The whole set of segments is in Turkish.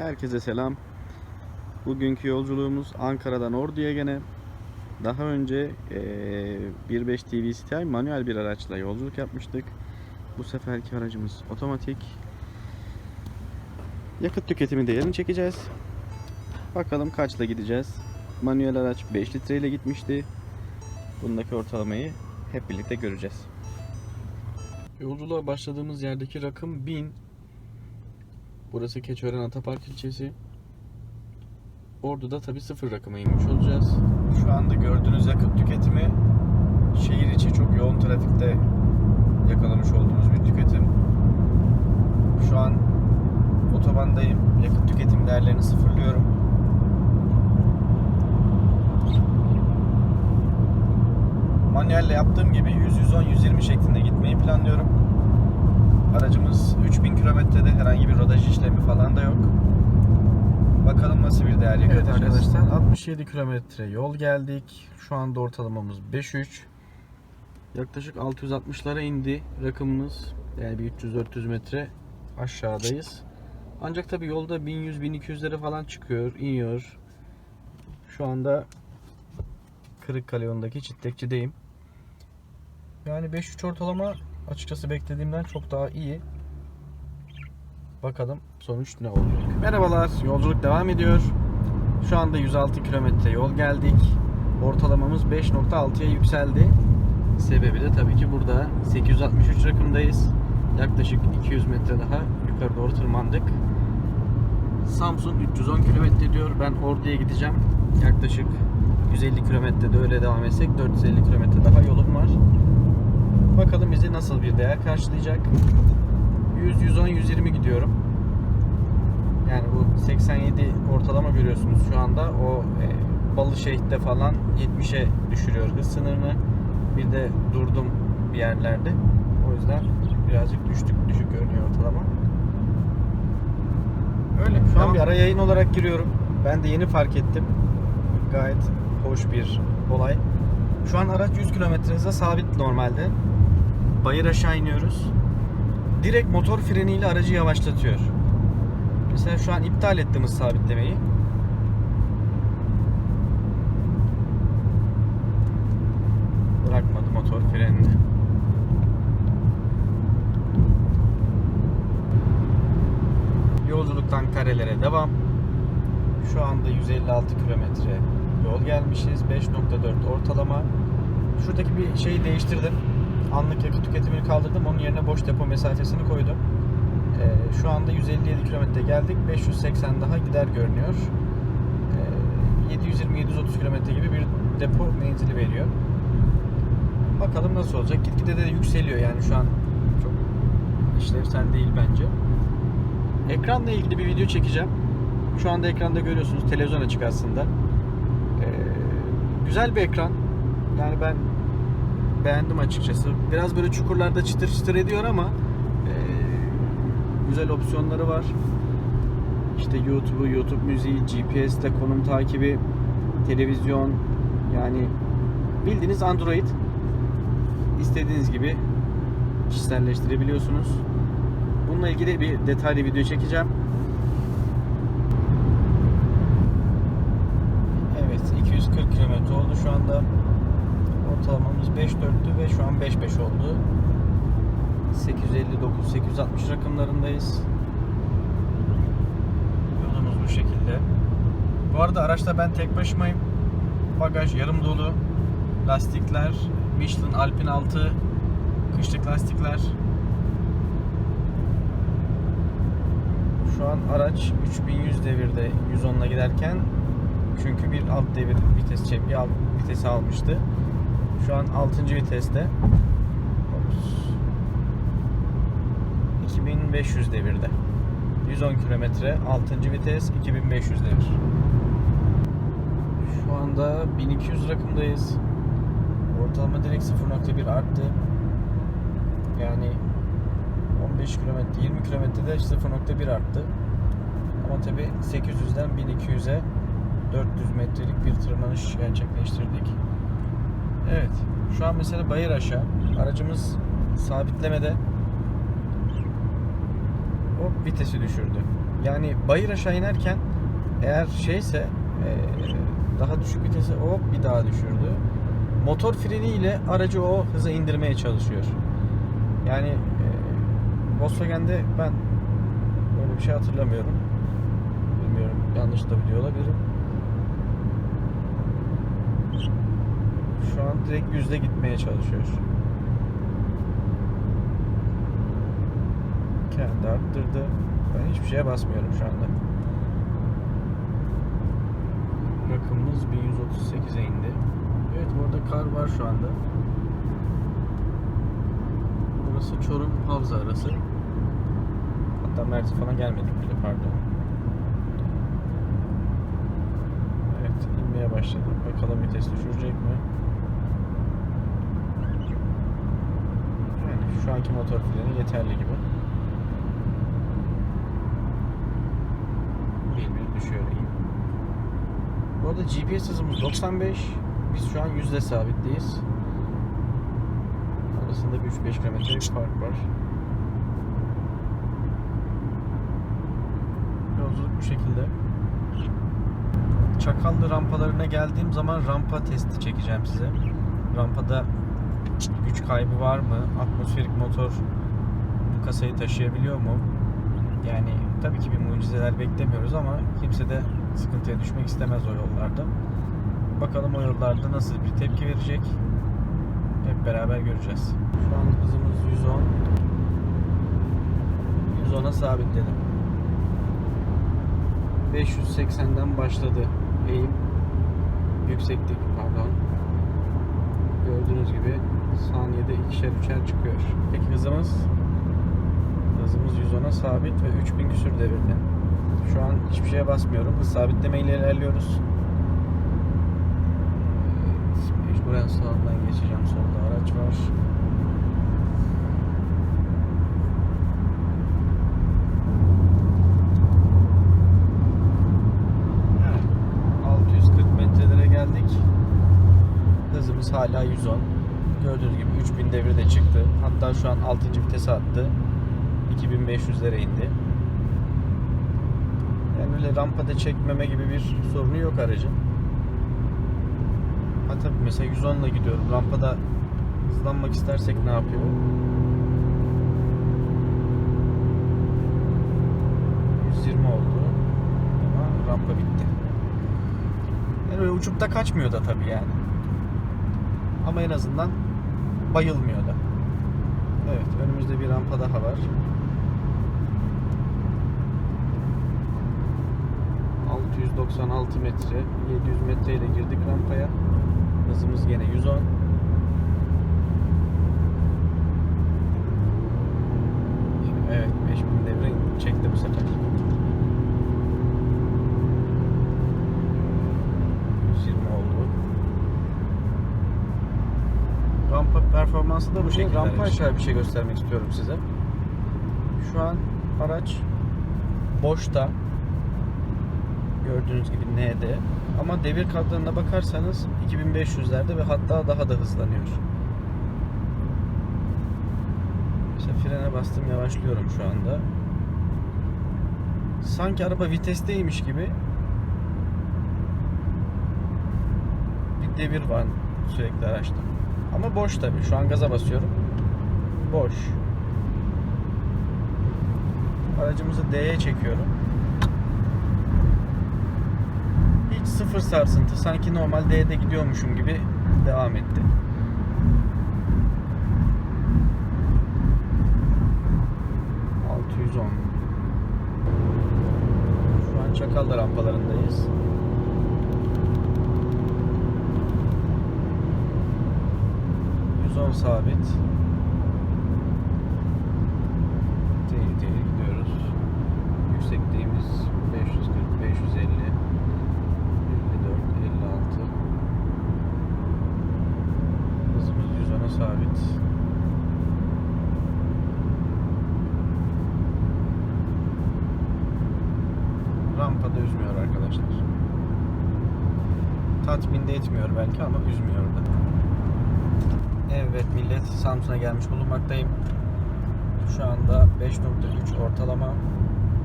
Herkese selam. Bugünkü yolculuğumuz Ankara'dan Ordu'ya gene. Daha önce eee 1.5 TVCTI manuel bir araçla yolculuk yapmıştık. Bu seferki aracımız otomatik. Yakıt tüketimi değerini çekeceğiz. Bakalım kaçla gideceğiz. Manuel araç 5 litre ile gitmişti. Bundaki ortalamayı hep birlikte göreceğiz. Yolculuğa başladığımız yerdeki rakım 1000. Burası Keçiören Atapark ilçesi. Ordu'da tabi sıfır rakıma inmiş olacağız. Şu anda gördüğünüz yakıt tüketimi şehir içi çok yoğun trafikte yakalamış olduğumuz bir tüketim. Şu an otobandayım. Yakıt tüketim değerlerini sıfırlıyorum. Manuelle yaptığım gibi 100 110 120 şeklinde gitmeyi planlıyorum. Aracımız 3000 kilometrede herhangi bir rodaj işlemi falan da yok. Bakalım nasıl bir değer Evet yakalayacağız. arkadaşlar 67 kilometre yol geldik. Şu anda ortalamamız 5.3. Yaklaşık 660'lara indi rakımımız. Yani bir 300-400 metre aşağıdayız. Ancak tabi yolda 1100-1200'lere falan çıkıyor, iniyor. Şu anda Kırıkkale yolundaki Çitlekçi'deyim. Yani 5.3 ortalama açıkçası beklediğimden çok daha iyi. Bakalım sonuç ne olacak. Merhabalar, yolculuk devam ediyor. Şu anda 106 kilometre yol geldik. Ortalamamız 5.6'ya yükseldi. Sebebi de tabii ki burada 863 rakımdayız. Yaklaşık 200 metre daha yukarı doğru tırmandık. Samsun 310 kilometre diyor. Ben Ordu'ya gideceğim. Yaklaşık 150 kilometrede öyle devam etsek 450 kilometre daha yolum var. Bakalım bizi nasıl bir değer karşılayacak. 100, 110, 120 gidiyorum. Yani bu 87 ortalama görüyorsunuz şu anda. O e, Balı Şehit'te falan 70'e düşürüyor hız sınırını. Bir de durdum bir yerlerde. O yüzden birazcık düştük düşük görünüyor ortalama. Öyle. Şu an Tamam. bir ara yayın olarak giriyorum. Ben de yeni fark ettim. Gayet hoş bir olay. Şu an araç 100 km hıza sabit normalde. Bayır aşağı iniyoruz. Direkt motor freniyle aracı yavaşlatıyor. Mesela şu an iptal ettim hız sabitlemeyi. Bırakmadı motor frenini. Yolculuktan karelere devam. Şu anda 156 kilometre yol gelmişiz. 5.4 ortalama. Şuradaki bir şeyi değiştirdim. Anlık yakıt tüketimini kaldırdım. Onun yerine boş depo mesafesini koydum. Ee, şu anda 157 kilometre geldik. 580 daha gider görünüyor. Ee, 720-730 kilometre gibi bir depo menzili veriyor. Bakalım nasıl olacak. Gitgide de yükseliyor yani şu an çok işlevsel değil bence. Ekranla ilgili bir video çekeceğim. Şu anda ekranda görüyorsunuz televizyon açık aslında. Ee, güzel bir ekran. Yani ben beğendim açıkçası. Biraz böyle çukurlarda çıtır çıtır ediyor ama e, güzel opsiyonları var. İşte YouTube'u, YouTube müziği, GPS'te konum takibi, televizyon yani bildiğiniz Android istediğiniz gibi kişiselleştirebiliyorsunuz. Bununla ilgili bir detaylı video çekeceğim. Evet 240 kilometre oldu şu anda. Ortalamamız 5.4'tü ve şu an 5.5 oldu. 859-860 rakımlarındayız. Yolumuz bu şekilde. Bu arada araçta ben tek başımayım. Bagaj yarım dolu. Lastikler Michelin Alpine 6 kışlık lastikler. Şu an araç 3100 devirde 110'la giderken çünkü bir alt devir vites bir alt vitesi almıştı. Şu an 6. viteste. Ops. 2500 devirde. 110 kilometre 6. vites 2500 devir. Şu anda 1200 rakımdayız. Ortalama direkt 0.1 arttı. Yani 15 kilometre 20 kilometrede 0.1 arttı. Ama tabi 800'den 1200'e 400 metrelik bir tırmanış gerçekleştirdik. Evet. Şu an mesela bayır aşağı. Aracımız sabitlemede. Hop vitesi düşürdü. Yani bayır aşağı inerken eğer şeyse e, daha düşük vitese hop bir daha düşürdü. Motor freniyle aracı o hıza indirmeye çalışıyor. Yani e, Volkswagen'de ben böyle bir şey hatırlamıyorum. Bilmiyorum yanlış da biliyor olabilirim. Şu an direkt yüzde gitmeye çalışıyor. Kendi arttırdı. Ben hiçbir şeye basmıyorum şu anda. Rakımımız 1138'e indi. Evet burada kar var şu anda. Burası Çorum Havza arası. Hatta Mert'e falan gelmedik bile pardon. Evet inmeye başladı. Bakalım vites düşürecek mi? Yani anki motor freni yeterli gibi. Bir bir düşüyor iyi. Bu arada GPS hızımız 95. Biz şu an yüzde sabitteyiz. Arasında bir 3-5 kilometrelik fark var. Yolculuk bu şekilde. Çakallı rampalarına geldiğim zaman rampa testi çekeceğim size. Rampada güç kaybı var mı? Atmosferik motor bu kasayı taşıyabiliyor mu? Yani tabii ki bir mucizeler beklemiyoruz ama kimse de sıkıntıya düşmek istemez o yollarda. Bakalım o yollarda nasıl bir tepki verecek. Hep beraber göreceğiz. Şu an hızımız 110. 110'a sabitledim. 580'den başladı eğim. Yükseklik pardon. Gördüğünüz gibi saniyede ikişer üçer çıkıyor. Peki hızımız? Hızımız 110'a sabit ve 3000 küsür devirde. Şu an hiçbir şeye basmıyorum. Hız sabitleme ile ilerliyoruz. Evet, Mecburen sağdan geçeceğim. Solda araç var. Evet, 640 metrelere geldik. Hızımız hala 110. Gördüğünüz gibi 3000 devirde çıktı. Hatta şu an 6. vitese attı. 2500'lere indi. Yani öyle rampada çekmeme gibi bir sorunu yok aracın. Ha tabii mesela 110 ile gidiyorum. Rampada hızlanmak istersek ne yapıyor? ...120 oldu. Ama rampa bitti. Yani öyle uçup da kaçmıyor da tabii yani. Ama en azından bayılmıyor da. Evet önümüzde bir rampa daha var. 696 metre, 700 metre ile girdik rampaya. Hızımız gene 110. Evet 5000 devre çekti bu sefer. 120 oldu. Rampa performansı da bu şekilde. Rampa aşağı bir şey göstermek istiyorum size. Şu an araç boşta. Gördüğünüz gibi N'de. Ama devir katlarına bakarsanız 2500'lerde ve hatta daha da hızlanıyor. Mesela frene bastım yavaşlıyorum şu anda. Sanki araba vitesteymiş gibi bir devir var sürekli araçta. Ama boş tabii. Şu an gaza basıyorum. Boş. Aracımızı D'ye çekiyorum. Hiç sıfır sarsıntı. Sanki normal D'de gidiyormuşum gibi devam etti. ...610. Şu an Çakallı rampalarındayız. ...110 sabit. Değil değil gidiyoruz. Yüksekliğimiz 540, 550, 54, 56. Hızımız 110'a sabit. Rampada üzmüyor arkadaşlar. Tatmin de etmiyor belki ama üzmüyor da. Evet millet Samsun'a gelmiş bulunmaktayım. Şu anda 5.3 ortalama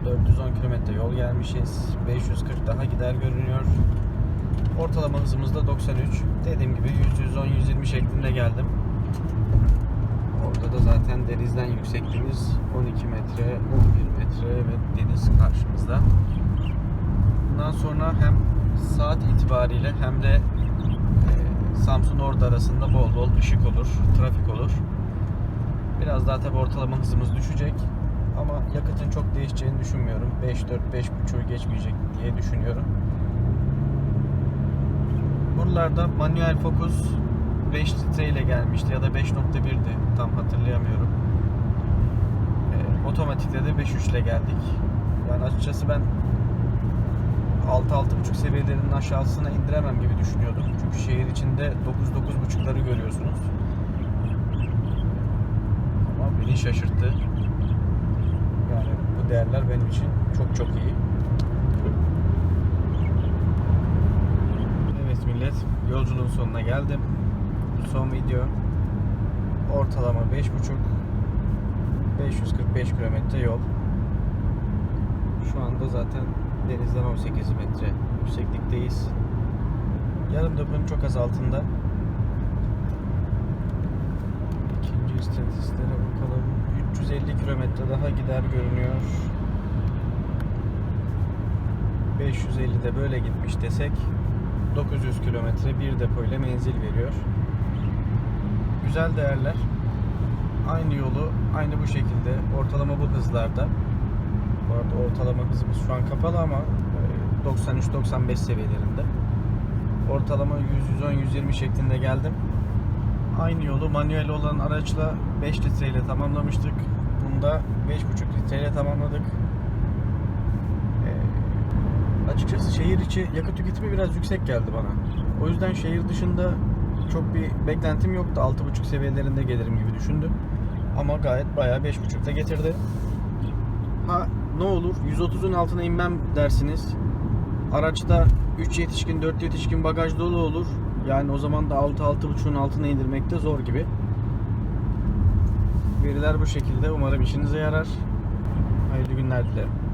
410 kilometre yol gelmişiz. 540 daha gider görünüyor. Ortalama hızımız da 93. Dediğim gibi 100-110-120 şeklinde geldim. Orada da zaten denizden yüksekliğimiz 12 metre, 11 metre ve deniz karşımızda. Bundan sonra hem saat itibariyle hem de Samsun Ordu arasında bol bol ışık olur, trafik olur. Biraz daha tabi ortalama hızımız düşecek. Ama yakıtın çok değişeceğini düşünmüyorum. 5-4, 5.5'u geçmeyecek diye düşünüyorum. Buralarda manuel fokus 5 litre ile gelmişti ya da 5.1'di tam hatırlayamıyorum. Ee, otomatikte de 5.3 ile geldik. Yani açıkçası ben 6-6.5 seviyelerinin aşağısına indiremem gibi düşünüyordum. Çünkü şehir içinde 9-9.5'ları görüyorsunuz. Ama beni şaşırttı. Yani bu değerler benim için çok çok iyi. Evet millet, yolculuğun sonuna geldim. Son video. Ortalama 5.5 545 kilometre yol. Şu anda zaten denizden 18 metre yükseklikteyiz. Yarımdapının çok az altında. İkinci istatistiklere bakalım. 350 kilometre daha gider görünüyor. 550'de böyle gitmiş desek 900 kilometre bir depo ile menzil veriyor. Güzel değerler. Aynı yolu aynı bu şekilde ortalama bu hızlarda. Bu arada ortalama hızımız şu an kapalı ama e, 93-95 seviyelerinde. Ortalama 100-110-120 şeklinde geldim. Aynı yolu manuel olan araçla 5 litre ile tamamlamıştık. Bunda 5,5 litre ile tamamladık. Ee, açıkçası şehir içi yakıt tüketimi biraz yüksek geldi bana. O yüzden şehir dışında çok bir beklentim yoktu. 6,5 seviyelerinde gelirim gibi düşündüm. Ama gayet bayağı 5,5'ta getirdi. Ha ne olur 130'un altına inmem dersiniz. Araçta 3 yetişkin 4 yetişkin bagaj dolu olur. Yani o zaman da 6-6.5'un altına indirmek de zor gibi. Veriler bu şekilde. Umarım işinize yarar. Hayırlı günler dilerim.